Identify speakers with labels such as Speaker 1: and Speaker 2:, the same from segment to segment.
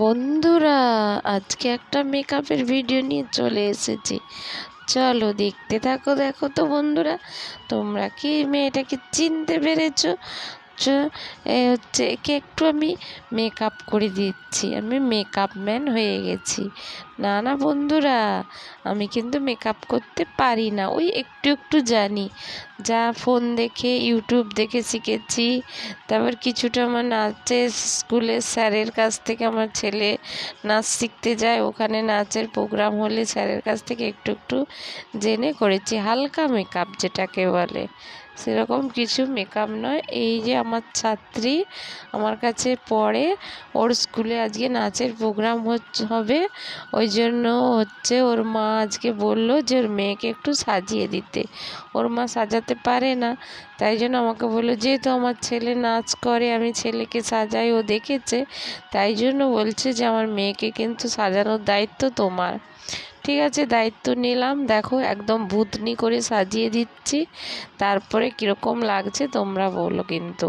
Speaker 1: বন্ধুরা, আজকে একটা মেকআপের ভিডিও নিয়ে চলে এসেছি। চলো দেখতে থাকো, দেখো তো বন্ধুরা, তোমরা কি মেয়েটাকে চিনতে পেরেছ? এ হচ্ছে একে একটু আমি মেকআপ করে দিচ্ছি। আমি মেকআপ ম্যান হয়ে গেছি। না না বন্ধুরা, আমি কিন্তু মেকআপ করতে পারি না। ওই একটু একটু জানি। যা ফোন দেখে ইউটিউব দেখে শিখেছি। তারপর কিছুটা আমার নাচের স্কুলের স্যারের কাছ থেকে আমার ছেলে নাচ শিখতে যায়। ওখানে নাচের প্রোগ্রাম হলে স্যারের কাছ থেকে একটু একটু জেনে করেছি। হালকা মেকআপ যেটাকে বলে। সেরকম কিছু মেকআপ নয়। এই যে আমার ছাত্রী আমার কাছে পড়ে, ওর স্কুলে আজকে নাচের প্রোগ্রাম হবে। ওই জন্য হচ্ছে ওর মা আজকে বলল যে, ওর মেয়েকে একটু সাজিয়ে দিতে। ওর মা সাজাতে পারে না, তাই জন্য আমাকে বলল, যেহেতু আমার ছেলে নাচ করে, আমি ছেলেকে সাজাই, ও দেখেছে। তাই জন্য বলছে যে, আমার মেয়েকে কিন্তু সাজানোর দায়িত্ব তোমার। ঠিক আছে, দায়িত্ব নিলাম। দেখো, একদম ভূতনি করে সাজিয়ে দিচ্ছি। তারপরে কীরকম লাগছে তোমরা বলো কিন্তু।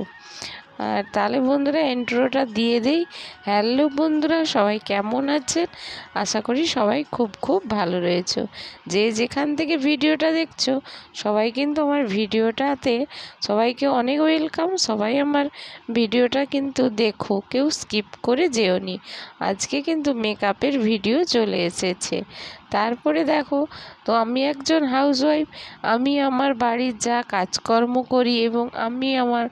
Speaker 1: আর তাহলে বন্ধুরা ইন্ট্রোটা দিয়ে দিই। হ্যালো বন্ধুরা, সবাই কেমন আছেন? আশা করি সবাই খুব খুব ভালো রয়েছে। যে যেখান থেকে ভিডিওটা দেখছ, সবাই কিন্তু আমার ভিডিওটাতে সবাইকে অনেক ওয়েলকাম সবাই আমার ভিডিওটা কিন্তু দেখো, কেউ স্কিপ করে যেও নি আজকে কিন্তু মেকআপের ভিডিও চলে এসেছে। তারপরে দেখো, তো আমি একজন হাউসওয়াইফ আমি আমার বাড়ির যা কাজকর্ম করি এবং আমি আমার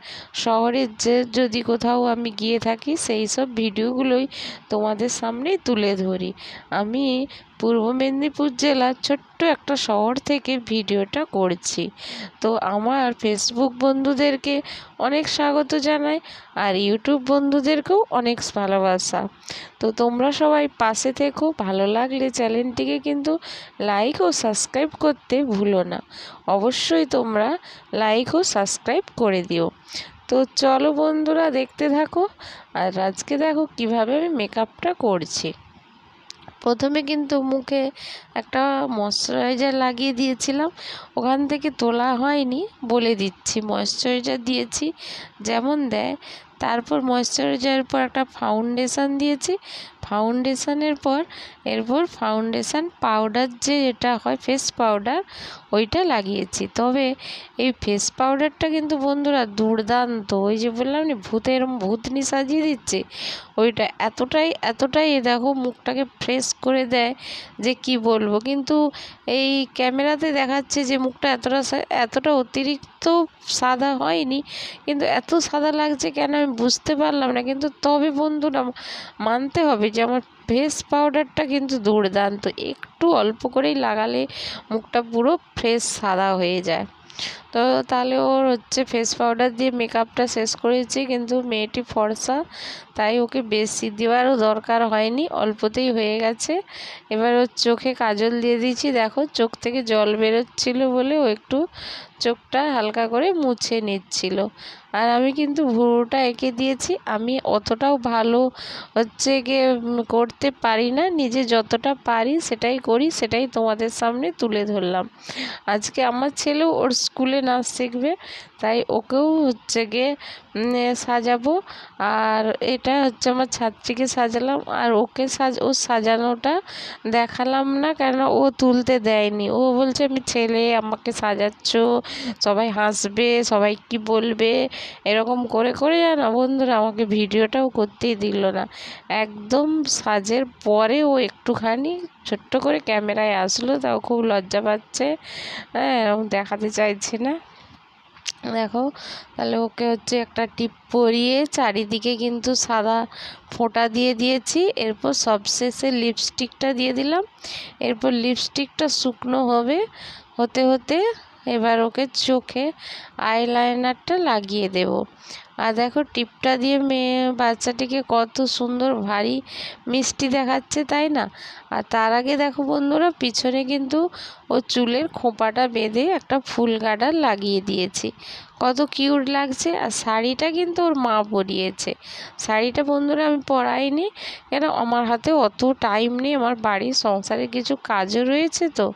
Speaker 1: শহরের যে যদি কোথাও আমি গিয়ে থাকি, সেই সব ভিডিওগুলোই তোমাদের সামনেই তুলে ধরি। আমি পূর্ব মেদিনীপুর জেলার ছোট্ট একটা শহর থেকে ভিডিওটা করছি। তো আমার ফেসবুক বন্ধুদেরকে অনেক স্বাগত জানাই আর ইউটিউব বন্ধুদেরকেও অনেক ভালোবাসা। তো তোমরা সবাই পাশে থেকো, ভালো লাগলে চ্যানেলটিকে কিন্তু লাইক ও সাবস্ক্রাইব করতে ভুলো না। অবশ্যই তোমরা লাইক ও সাবস্ক্রাইব করে দিও। তো চলো বন্ধুরা দেখতে থাকো আর আজকে দেখো কীভাবে আমি মেকআপটা করছি। প্রথমে কিন্তু মুখে একটা ময়শ্চারাইজার লাগিয়ে দিয়েছিলাম। ওখান থেকে তোলা হয়নি বলে দিচ্ছি। ময়শ্চারাইজার দিয়েছি, যেমন দেয়। তারপর ময়শ্চারাইজারের পর একটা ফাউন্ডেশান দিয়েছি। ফাউন্ডেশানের পর, এরপর ফাউন্ডেশান পাউডার যে এটা হয় ফেস পাউডার ওইটা লাগিয়েছি। তবে এই ফেস পাউডারটা কিন্তু বন্ধুরা দুর্দান্ত। ওই যে বললাম না, ভূতের ভূতনি সাজিয়ে দিচ্ছে। ওইটা এতটাই এতটাই দেখো মুখটাকে ফ্রেশ করে দেয় যে কি বলব। কিন্তু এই ক্যামেরাতে দেখাচ্ছে যে মুখটা এতটা এতটা অতিরিক্ত সাদা হয়নি, কিন্তু এত সাদা লাগছে কেন আমি বুঝতে পারলাম না। কিন্তু তবে বন্ধুরা, মানতে হবে যে আমার ফেস পাউডারটা কিন্তু দুর্দান্ত। একটু অল্প করেই লাগালে মুখটা পুরো ফ্রেশ সাদা হয়ে যায়। তো তাহলে ওর হচ্ছে ফেস পাউডার দিয়ে মেকআপটা শেষ করেছি, কিন্তু মেয়েটি ফর্সা, তাই ওকে বেশি দেওয়ারও দরকার হয়নি, অল্পতেই হয়ে গেছে। এবার ওর চোখে কাজল দিয়ে দিয়েছি, দেখো চোখ থেকে জল বেরোচ্ছিলো বলে ও একটু চোখটা হালকা করে মুছে নিচ্ছিল। আর আমি কিন্তু ভুরুটা এঁকে দিয়েছি, আমি অতটাও ভালো হচ্ছে গিয়ে করতে পারি না, নিজে যতটা পারি সেটাই করি, সেটাই তোমাদের সামনে তুলে ধরলাম। আজকে আমার ছেলেও ওর স্কুলে নাচ শিখবে, তাই ওকেও হচ্ছে গিয়ে সাজাবো। আর এটা হচ্ছে আমার ছাত্রীকে সাজালাম, আর ওকে সাজ, ও সাজানোটা দেখালাম না কেন ও তুলতে দেয়নি। ও বলছে, আমি ছেলে, আমাকে সাজাচ্ছ, সবাই হাসবে, সবাই কি বলবে? এরকম করে করে জানো বন্ধুরা, আমাকে ভিডিওটাও করতেই দিল না। একদম সাজের পরে ও একটুখানি ছোট্ট করে ক্যামেরায় আসলো, তাও খুব লজ্জা পাচ্ছে। হ্যাঁ এরকম দেখাতে চাইছে না। দেখো, তাহলে ওকে হচ্ছে একটা টিপ পরিয়ে চারিদিকে কিন্তু সাদা ফোঁটা দিয়ে দিয়েছি। এরপর সবশেষে লিপস্টিকটা দিয়ে দিলাম। এরপর লিপস্টিকটা শুকনো হবে, হতে হতে এবার ওকে চোখে আইলাইনারটা লাগিয়ে দেব। আর দেখো টিপটা দিয়ে মেয়ে, বাচ্চাটিকে কত সুন্দর ভারী মিষ্টি দেখাচ্ছে, তাই না? আর তার আগে দেখো বন্ধুরা, পিছনে কিন্তু ও চুলের খোঁপাটা বেঁধে একটা ফুল গার্ডার লাগিয়ে দিয়েছি। কত কিউট লাগছে। আর শাড়িটা কিন্তু ওর মা পরিয়েছে। শাড়িটা বন্ধুরা আমি পরাইনি, কেন আমার হাতে অত টাইম নেই, আমার বাড়ির সংসারে কিছু কাজও রয়েছে তো।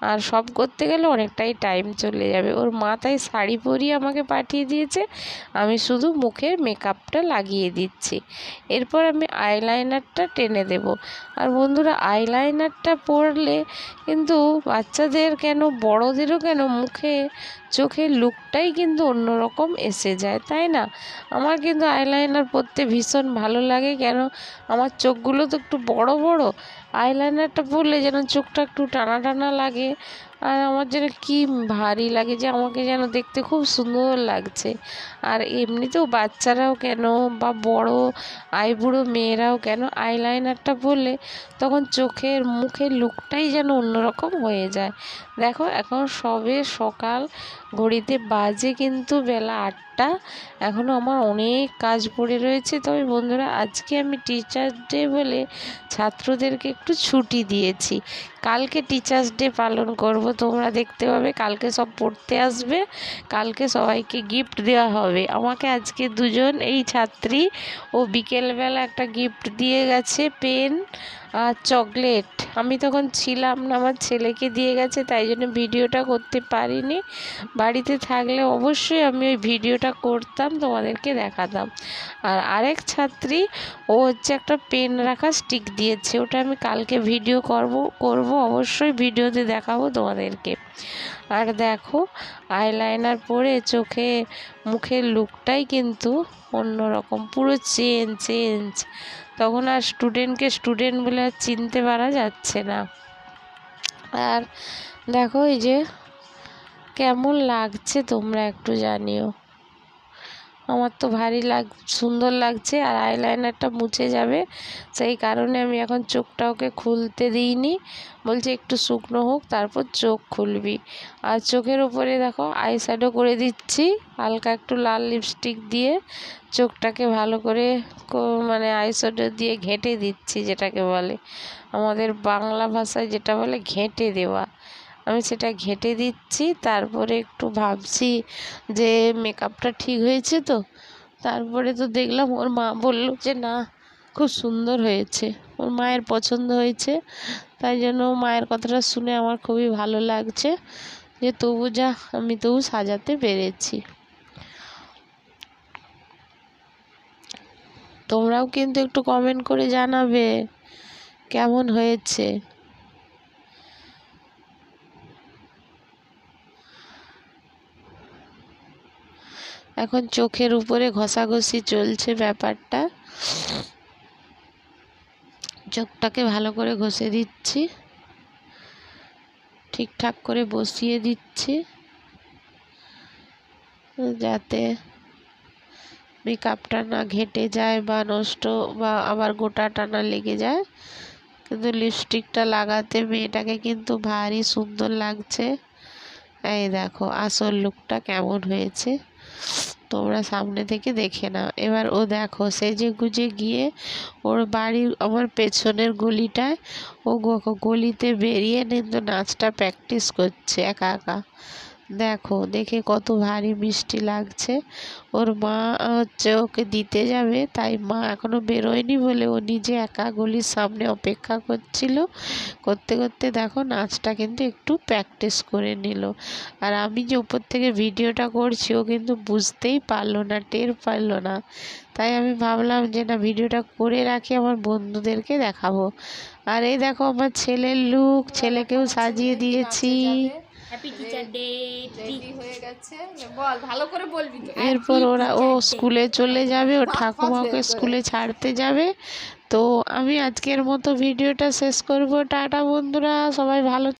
Speaker 1: আর সব করতে গেলে অনেকটাই টাইম চলে যাবে। ওর মা তাই শাড়ি পরিয়ে আমাকে পাঠিয়ে দিয়েছে। আমি শুধু মুখের মেকআপটা লাগিয়ে দিচ্ছি। এরপর আমি আইলাইনারটা টেনে দেব। আর বন্ধুরা, আইলাইনারটা পরলে কিন্তু বাচ্চাদের কেন, বড়দেরও কেন মুখে চোখের লুকটাই কিন্তু অন্যরকম এসে যায়, তাই না? আমার কিন্তু আইলাইনার পরতে ভীষণ ভালো লাগে, কেন আমার চোখগুলো তো একটু বড় বড়। আইলাইনারটা পরলে যেন চোখটা একটু টানা টানা লাগে আর আমার যেন কি ভারী লাগে যে আমাকে যেন দেখতে খুব সুন্দর লাগছে। আর এমনিতেও বাচ্চারাও কেন বা বড় আইবুড়ো মেয়েরাও কেন আইলাইনারটা পরলে তখন চোখের, মুখের লুকটাই যেন অন্যরকম হয়ে যায়। দেখো এখন সবে সকাল, ঘড়িতে বাজে কিন্তু বেলা আটটা। এখনও আমার অনেক কাজ পড়ে রয়েছে। তবে বন্ধুরা, আজকে আমি টিচার ডে বলে ছাত্রদেরকে একটু ছুটি দিয়েছি। কালকে টিচার্স ডে পালন করব, তোমরা দেখতে পাবে কালকে সব পড়তে আসবে, কালকে সবাইকে গিফট দেওয়া হবে। আমাকে আজকে দুজন, এই ছাত্রী ও বিকেলবেলা একটা গিফট দিয়ে গেছে পেন চকলেট। আমি তখন ছিলাম না, আমার ছেলেকে দিয়ে গেছে, তাই জন্য ভিডিওটা করতে পারিনি। বাড়িতে থাকলে অবশ্যই আমি ওই ভিডিওটা করতাম, তোমাদেরকে দেখাতাম। আর আরেক ছাত্রী, ও হচ্ছে একটা পেন রাখা স্টিক দিয়েছে, ওটা আমি কালকে ভিডিও করব করব, অবশ্যই ভিডিওতে দেখাবো তোমাদেরকে। আর দেখো আইলাইনার পরে চোখে, মুখের লুকটাই কিন্তু অন্যরকম, পুরো চেঞ্জ চেঞ্জ তখন আর স্টুডেন্টকে স্টুডেন্ট বলে আর চিনতে পারা যাচ্ছে না। আর দেখো এই যে, কেমন লাগছে তোমরা একটু জানিও। আমার তো ভারী লাগ, সুন্দর লাগছে আর আইলাইনারটা মুছে যাবে। সেই কারণে আমি এখন চোখটা ওকে খুলতে দিইনি। বলছে একটু শুকনো হোক, তারপর চোখ খুলবি। আর চোখের উপরে দেখো আই শ্যাডো করে দিচ্ছি, হালকা একটু লাল লিপস্টিক দিয়ে চোখটাকে ভালো করে মানে আই শ্যাডো দিয়ে ঘেঁটে দিচ্ছি, যেটাকে বলে। আমাদের বাংলা ভাষায় যেটা বলে ঘেঁটে দেওয়া। আমি সেটা ঘেঁটে দিচ্ছি, তারপরে একটু ভাবছি যে মেকআপটা ঠিক হয়েছে তো, তারপরে তো দেখলাম ওর মা বলল যে না, খুব সুন্দর হয়েছে, ওর মায়ের পছন্দ হয়েছে, তাই জন্য মায়ের কথাটা শুনে আমার খুবই ভালো লাগছে, যে তবু যা, আমি তবু সাজাতে পেরেছি। তোমরাও কিন্তু একটু কমেন্ট করে জানাবে, কেমন হয়েছে? এখন চোখের উপরে ঘষাঘষি চলছে ব্যাপারটা। চোখটাকে ভালো করে ঘষে দিচ্ছি। ঠিকঠাক করে বসিয়ে দিচ্ছি। যাতে মেকআপটা না ঘেটে যায় বা নষ্ট বা আবার গোটাটা না লেগে যায়। কিন্তু লিপস্টিকটা লাগাতে মেয়েটাকে কিন্তু ভারী সুন্দর লাগছে। এই দেখো, আসল লুকটা কেমন হয়েছে। তোমরা সামনে থেকে দেখে নাও। এবার ও দেখো, সেজে গুজে গিয়ে ওর বাড়ির আমার পেছনের গলিটায় ও গলিতে বেরিয়ে কিন্তু নাচটা প্র্যাকটিস করছে একা একা। দেখো, দেখে কত ভারী মিষ্টি লাগছে। ওর মা হচ্ছে ওকে দিতে যাবে, তাই মা এখনও বেরোয়নি বলে ও নিজে একা গলির সামনে অপেক্ষা করছিল। করতে করতে দেখো নাচটা কিন্তু একটু প্র্যাকটিস করে নিল। আর আমি যে উপর থেকে ভিডিওটা করছি, ও কিন্তু বুঝতেই পারল না, টের পারল না। তাই আমি ভাবলাম যে না, ভিডিওটা করে রাখি, আমার বন্ধুদেরকে দেখাবো। আর এই দেখো আমার ছেলের লুক ছেলেকেও সাজিয়ে দিয়েছি।
Speaker 2: হ্যাপি টিচার ডে হয়ে গেছে? বল ভালো করে বলবি তো।
Speaker 1: এরপর ওরা ও স্কুলে চলে যাবে ও ঠাকুমাকে স্কুলে ছাড়তে যাবে। তো আমি আজকের মতো ভিডিওটা শেষ করব। টাটা বন্ধুরা সবাই ভালো